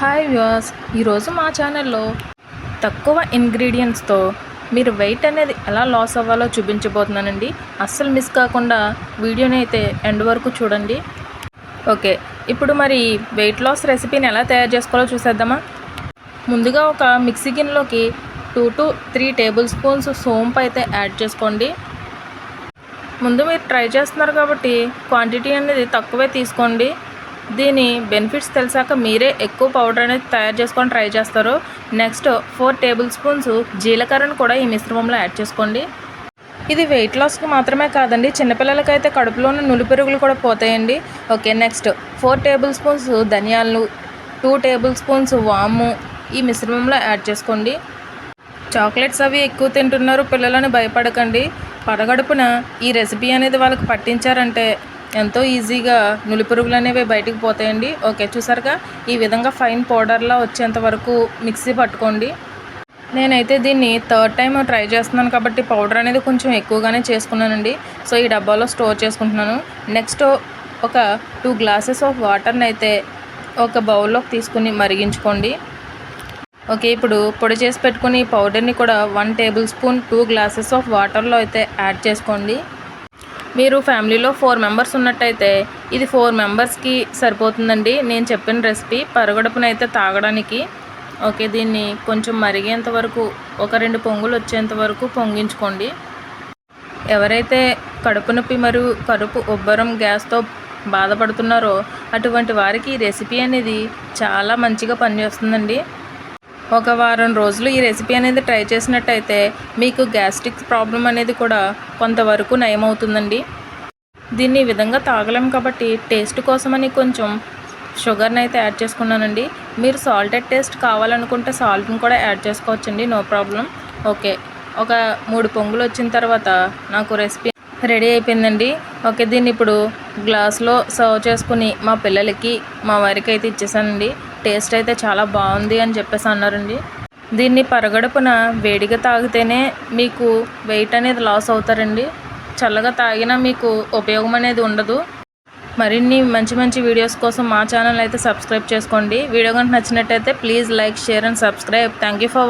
Hi views ఈరోజు మా ఛానల్లో తక్కువ ఇంగ్రీడియంట్స్తో మీరు వెయిట్ అనేది ఎలా లాస్ అవ్వాలో చూపించబోతున్నానండి. అస్సలు మిస్ కాకుండా వీడియోని అయితే ఎండ్ వరకు చూడండి. ఓకే ఇప్పుడు మరి వెయిట్ లాస్ రెసిపీని ఎలా తయారు చేసుకోవాలో చూసేద్దామా? ముందుగా ఒక మిక్సీ గిన్నెలోకి two to three tablespoons సోంపు అయితే యాడ్ చేసుకోండి. ముందు మీరు ట్రై చేస్తున్నారు కాబట్టి క్వాంటిటీ అనేది తక్కువే తీసుకోండి. దీని బెనిఫిట్స్ తెలిసాక మీరే ఎక్కువ పౌడర్ అనేది తయారు చేసుకొని ట్రై చేస్తారు. నెక్స్ట్ ఫోర్ టేబుల్ స్పూన్స్ జీలకర్రను కూడా ఈ మిశ్రమంలో యాడ్ చేసుకోండి. ఇది వెయిట్ లాస్కి మాత్రమే కాదండి చిన్నపిల్లలకైతే కడుపులో ఉన్న నులిపెరుగులు కూడా పోతాయండి. Okay next four tablespoons ధనియాలు టూ టేబుల్ స్పూన్స్ వాము ఈ మిశ్రమంలో యాడ్ చేసుకోండి. చాక్లెట్స్ అవి ఎక్కువ తింటున్నారు పిల్లలని భయపడకండి. పరగడుపున ఈ రెసిపీ అనేది వాళ్ళకి పట్టించారంటే ఎంతో ఈజీగా నులిపురుగులు అనేవి బయటికి పోతాయండి. ఓకే చూసారుగా? ఈ విధంగా ఫైన్ పౌడర్లా వచ్చేంత వరకు మిక్సీ పట్టుకోండి. నేనైతే దీన్ని థర్డ్ టైం ట్రై చేస్తున్నాను కాబట్టి పౌడర్ అనేది కొంచెం ఎక్కువగానే చేసుకున్నానండి. సో ఈ డబ్బాలో స్టోర్ చేసుకుంటున్నాను. నెక్స్ట్ ఒక టూ గ్లాసెస్ ఆఫ్ వాటర్ని అయితే ఒక బౌల్లోకి తీసుకుని మరిగించుకోండి. ఓకే ఇప్పుడు పొడి చేసి పెట్టుకుని ఈ పౌడర్ని కూడా one tablespoon two glasses of వాటర్లో అయితే యాడ్ చేసుకోండి. మీరు ఫ్యామిలీలో ఫోర్ మెంబర్స్ ఉన్నట్టయితే ఇది ఫోర్ మెంబర్స్కి సరిపోతుందండి. నేను చెప్పిన రెసిపీ పరగడుపునైతే తాగడానికి. ఓకే దీన్ని కొంచెం మరిగేంత వరకు ఒక రెండు పొంగులు వచ్చేంత వరకు పొంగించుకోండి. ఎవరైతే కడుపు నొప్పి మరియు కడుపు ఉబ్బరం గ్యాస్తో బాధపడుతున్నారో అటువంటి వారికి ఈ రెసిపీ అనేది చాలా మంచిగా పనిచేస్తుందండి. ఒక వారం రోజులు ఈ రెసిపీ అనేది ట్రై చేసినట్టయితే మీకు గ్యాస్ట్రిక్ ప్రాబ్లం అనేది కూడా కొంతవరకు నయమవుతుందండి. దీన్ని ఈ విధంగా తాగలేం కాబట్టి టేస్ట్ కోసమని కొంచెం షుగర్ని అయితే యాడ్ చేసుకున్నానండి. మీరు సాల్టెడ్ టేస్ట్ కావాలనుకుంటే సాల్ట్ని కూడా యాడ్ చేసుకోవచ్చండి నో ప్రాబ్లం ఓకే ఒక మూడు పొంగులు వచ్చిన తర్వాత నాకు రెసిపీ రెడీ అయిపోయిందండి. ఓకే దీన్ని ఇప్పుడు గ్లాస్లో సర్వ్ చేసుకుని మా పిల్లలకి మా వారికి అయితే ఇచ్చేసానండి. టేస్ట్ అయితే చాలా బాగుంది అని చెప్పేసి అన్నారండి. దీన్ని పరగడుపున వేడిగా తాగితేనే మీకు వెయిట్ అనేది లాస్ అవుతారండి. చల్లగా తాగినా మీకు ఉపయోగం అనేది ఉండదు. మరిన్ని మంచి మంచి వీడియోస్ కోసం మా ఛానల్ అయితే సబ్స్క్రైబ్ చేసుకోండి. వీడియో కనుక నచ్చినట్టయితే please like share and subscribe. Thank you for